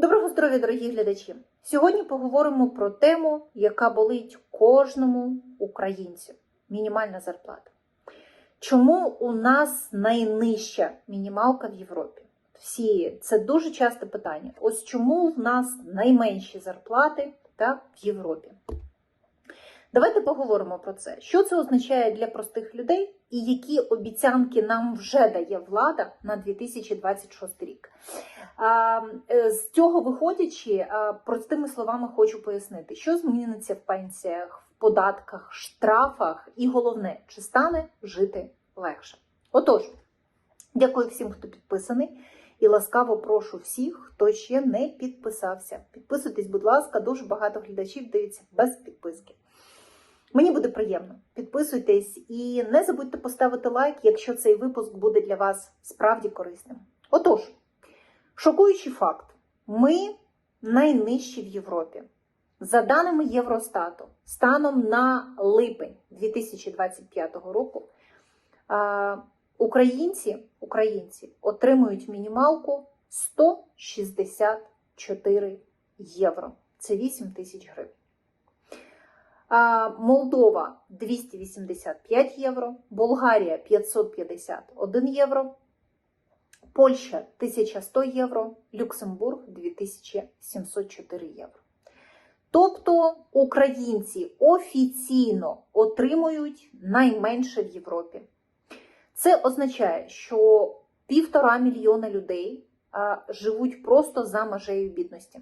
Доброго здоров'я, дорогі глядачі! Сьогодні поговоримо про тему, яка болить кожному українцю мінімальна зарплата. Чому у нас найнижча мінімалка в Європі? Всі це дуже часте питання. Ось чому в нас найменші зарплати так, в Європі? Давайте поговоримо про це. Що це означає для простих людей і які обіцянки нам вже дає влада на 2026 рік? Е, З цього виходячи, простими словами хочу пояснити, що зміниться в пенсіях, в податках, штрафах, і головне, чи стане жити легше. Отож, дякую всім, хто підписаний, і ласкаво прошу всіх, хто ще не підписався. Підписуйтесь, будь ласка, дуже багато глядачів дивиться без підписки. Мені буде приємно. Підписуйтесь і не забудьте поставити лайк, якщо цей випуск буде для вас справді корисним. Отож. Шокуючий факт: ми найнижчі в Європі. За даними Євростату, станом на липень 2025 року українці, українці отримують мінімалку 164 євро. Це 8 тисяч гривень. Молдова 285 євро, Болгарія 551 євро. Польща 1100 євро, Люксембург 2704 євро. Тобто українці офіційно отримують найменше в Європі. Це означає, що півтора мільйона людей живуть просто за межею бідності.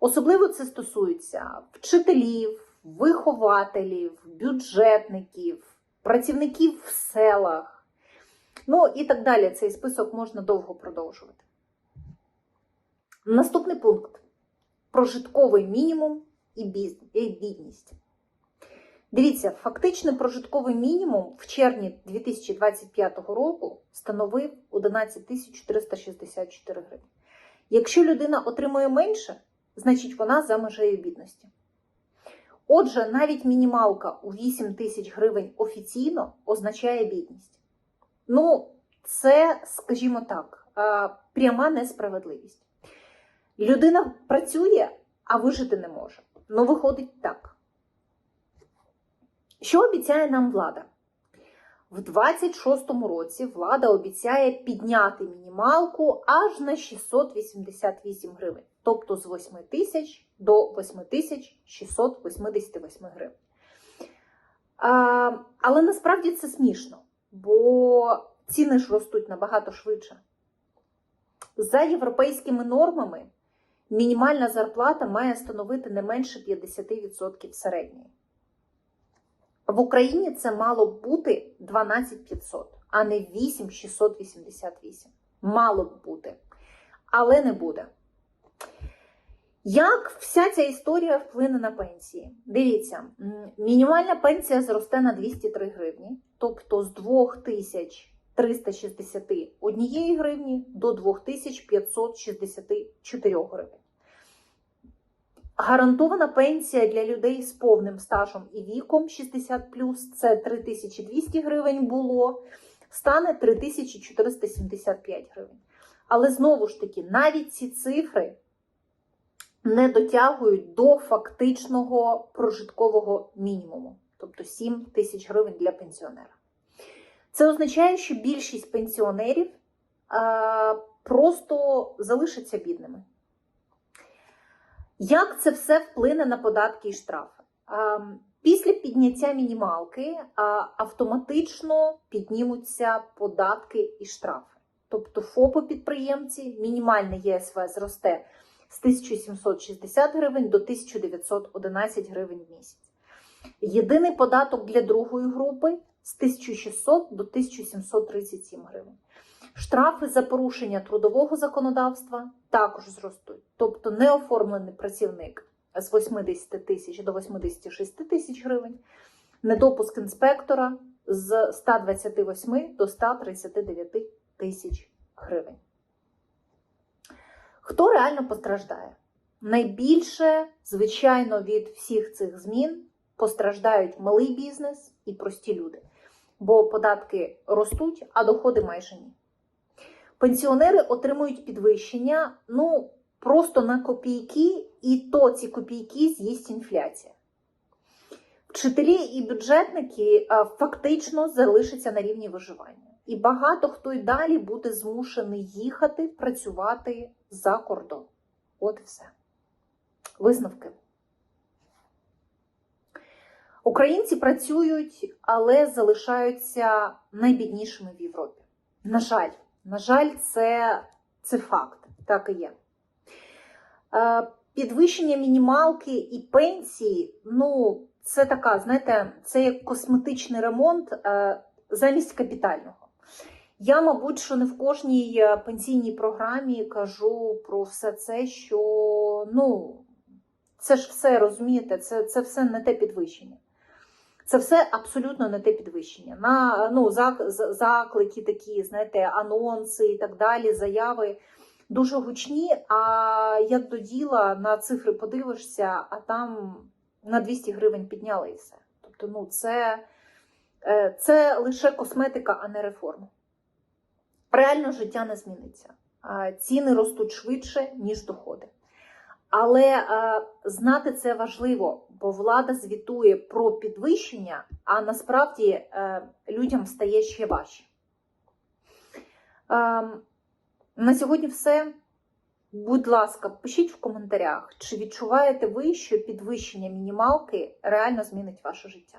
Особливо це стосується вчителів, вихователів, бюджетників, працівників в селах. Ну і так далі. Цей список можна довго продовжувати. Наступний пункт: прожитковий мінімум і бідність. Дивіться, фактичний прожитковий мінімум в червні 2025 року становив 11 464 гривні. Якщо людина отримує менше, значить вона за межею бідності. Отже, навіть мінімалка у 8 тисяч гривень офіційно означає бідність. Ну, це, скажімо так, пряма несправедливість. Людина працює, а вижити не може. Ну, виходить так. Що обіцяє нам влада? В 26-му році влада обіцяє підняти мінімалку аж на 688 гривень, тобто з 8 тисяч до 8688 гривень. А, але насправді це смішно бо ціни ж ростуть набагато швидше. За європейськими нормами мінімальна зарплата має становити не менше 50% середньої. В Україні це мало б бути 12500, а не 8688. Мало б бути. Але не буде. Як вся ця історія вплине на пенсії? Дивіться, мінімальна пенсія зросте на 203 гривні, тобто з 2361 гривні до 2564 гривень. Гарантована пенсія для людей з повним стажем і віком 60 це 3200 гривень було, стане 3475 гривень. Але знову ж таки, навіть ці цифри не дотягують до фактичного прожиткового мінімуму, тобто 7 тисяч гривень для пенсіонера. Це означає, що більшість пенсіонерів а, просто залишаться бідними. Як це все вплине на податки і штрафи? А, після підняття мінімалки а, автоматично піднімуться податки і штрафи. Тобто ФОПи підприємці, мінімальне ЄСВ зросте з 1760 гривень до 1911 гривень в місяць. Єдиний податок для другої групи з 1600 до 1737 гривень. Штрафи за порушення трудового законодавства також зростуть. Тобто неоформлений працівник з 80 тисяч до 86 тисяч гривень, недопуск інспектора з 128 до 139 тисяч гривень. Хто реально постраждає? Найбільше, звичайно, від всіх цих змін постраждають малий бізнес і прості люди, бо податки ростуть, а доходи майже ні. Пенсіонери отримують підвищення, ну, просто на копійки, і то ці копійки з'їсть інфляція. Вчителі і бюджетники фактично залишаться на рівні виживання. І багато хто й далі буде змушений їхати працювати за кордон. От і все. Висновки. Українці працюють, але залишаються найбіднішими в Європі. На жаль, на жаль, це, це факт. Так і є. Е, Підвищення мінімалки і пенсії, ну, це така, знаєте, це як косметичний ремонт е, замість капітального. Я, мабуть, що не в кожній е, пенсійній програмі кажу про все це, що ну, це ж все розумієте, це, це все не те підвищення. Це все абсолютно не те підвищення. На ну, заклики такі, знаєте, анонси і так далі, заяви дуже гучні. А як до діла на цифри подивишся, а там на 200 гривень підняли і все. Тобто, ну, це, е, це лише косметика, а не реформа. Реально життя не зміниться. Ціни ростуть швидше, ніж доходи. Але е, знати це важливо, бо влада звітує про підвищення, а насправді е, людям стає ще важче. Е, на сьогодні все. Будь ласка, пишіть в коментарях, чи відчуваєте ви, що підвищення мінімалки реально змінить ваше життя.